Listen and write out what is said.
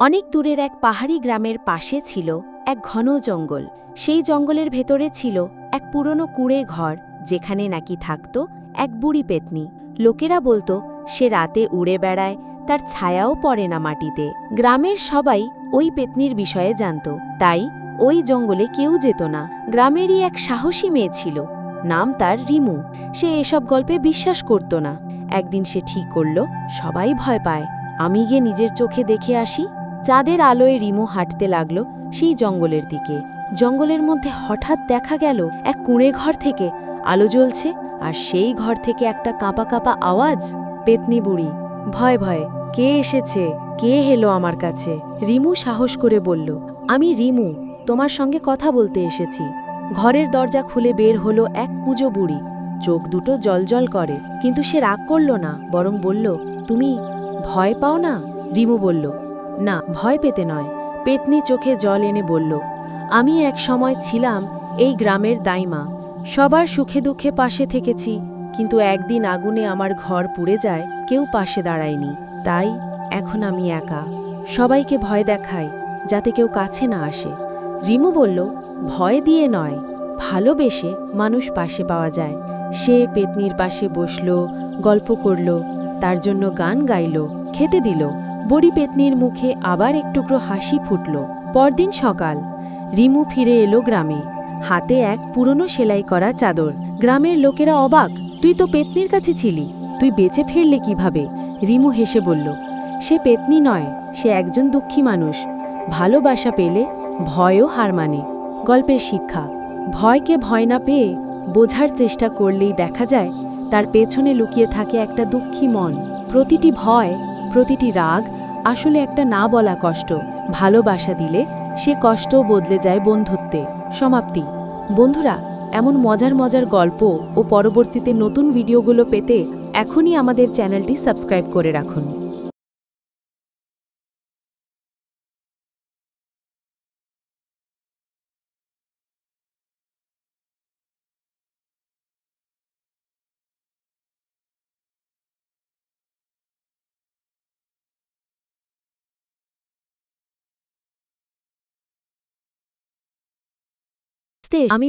অনেক দূরের এক পাহাড়ি গ্রামের পাশে ছিল এক ঘন জঙ্গল। সেই জঙ্গলের ভেতরে ছিল এক পুরনো কুড়ে ঘর, যেখানে নাকি থাকত এক বুড়ি পেতনি। লোকেরা বলতো, সে রাতে উড়ে বেড়ায়, তার ছায়াও পড়ে না মাটিতে। গ্রামের সবাই ওই পেতনির বিষয়ে জানত। তাই ওই জঙ্গলে কেউ যেত না। গ্রামেরই এক সাহসী মেয়ে ছিল, নাম তার রিমু। সে এসব গল্পে বিশ্বাস করত না। একদিন সে ঠিক করল, সবাই ভয় পায়, আমি গিয়ে নিজের চোখে দেখে আসি। চাঁদের আলোয় রিমু হাঁটতে লাগল সেই জঙ্গলের দিকে। জঙ্গলের মধ্যে হঠাৎ দেখা গেল এক কুঁড়ে ঘর থেকে। আলো জ্বলছে আর সেই ঘর থেকে একটা কাঁপা কাঁপা আওয়াজ। পেতনি বুড়ি, ভয় ভয়, কে এসেছে? কে হেলো আমার কাছে? রিমু সাহস করে বলল, আমি রিমু, তোমার সঙ্গে কথা বলতে এসেছি। ঘরের দরজা খুলে বের হলো এক কুজো বুড়ি। চোখ দুটো জলজল করে, কিন্তু সে রাগ করল না, বরং বলল, তুমি ভয় পাও না? রিমু বলল না, ভয় পেতে নয়। পেতনি চোখে জল এনে বলল, আমি এক সময় ছিলাম এই গ্রামের দাইমা। সবার সুখে দুঃখে পাশে থেকেছি, কিন্তু একদিন আগুনে আমার ঘর পুড়ে যায়, কেউ পাশে দাঁড়ায়নি। তাই এখন আমি একা। সবাইকে ভয় দেখাই, যাতে কেউ কাছে না আসে। রিমু বলল, ভয় দিয়ে নয়, ভালোবেসে মানুষ পাশে পাওয়া যায়। সে পেতনির পাশে বসল, গল্প করল, তার জন্য গান গাইল, খেতে দিল। বড়ি পেতনির মুখে আবার একটুকরো হাসি ফুটল। পরদিন সকাল, রিমু ফিরে এলো গ্রামে। হাতে এক পুরনো সেলাই করা চাদর। গ্রামের লোকেরা অবাক, তুই তো পেতনির কাছে ছিলি, তুই বেঁচে ফিরলে কীভাবে? রিমু হেসে বলল, সে পেতনি নয়, সে একজন দুঃখী মানুষ। ভালোবাসা পেলে ভয়ও হার মানে। গল্পের শিক্ষা, ভয়কে ভয় না পেয়ে বোঝার চেষ্টা করলেই দেখা যায়, তার পেছনে লুকিয়ে থাকে একটা দুঃখী মন। প্রতিটি ভয় প্রতিটি রাগ আসলে একটা না বলা কষ্ট। ভালোবাসা দিলে সে কষ্ট বদলে যায় বন্ধুত্বে। সমাপ্তি। বন্ধুরা, এমন মজার মজার গল্প ও পরবর্তীতে নতুন ভিডিওগুলো পেতে এখনই আমাদের চ্যানেলটি সাবস্ক্রাইব করে রাখুন। আমি